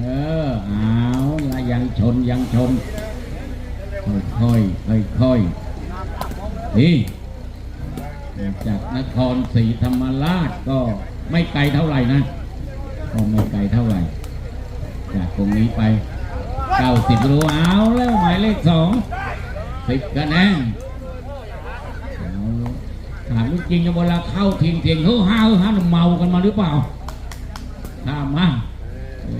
เออเอาละยังชนยังชน ค่อยค่อยๆค่อยนี่จากนครศรีธรรมราชก็ไม่ไกลเท่าไหร่นะก็ไม่ไกลเท่าไหร่ จากตรงนี้ไป90รูเอาแล้วหมายเลขสองสิบคะแนนถามจริงๆเวลาเข้าทีมเทียงเขาห้าวฮาเมากันมาหรือเปล่าข้ามมา เอ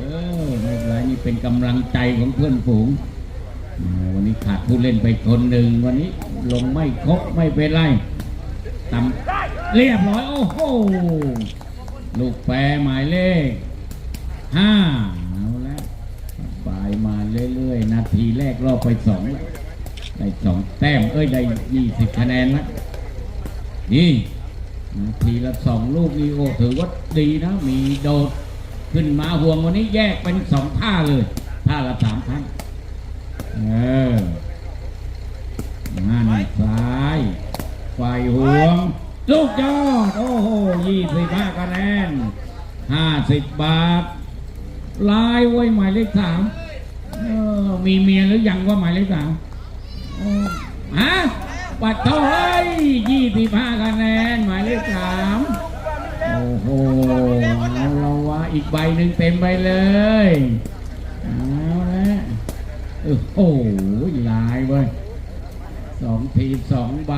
อไม่เป็นไรนี่เป็นกำลังใจของเพื่อนฝูง วันนี้ขาดผู้เล่นไปคนหนึ่งวันนี้ลงไม่ครบไม่เป็นไรตำเรียบร้อยโอ้โหลูกแปรหมายเลขห้าเอาละปลายมาเรื่อยๆ นาทีแรกรอบไปสองได้สองแต้มเอ้ยได้ยี่สิบคะแนนนะนี่นาทีละสองลูกนี่โอ้ถือว่าดีนะ มีโดด ขึ้นมาห่วงวันนี้แยกเป็นสองท่าเลย ท่าละสามครั้งเออนั่นซ้ายไฟห่วง ลูกยอด โอ้โหยี่สิบห้าคะแนนห้าสิบบาท ลายไว้หมายเลขสามเออมีเมียหรือยังว่าหมายเลขสามฮะปัดเท่าไร อีกใบหนึ่งเต็มไปเลยเอาละโอ้โหลายเว้ยสองทีสองใบ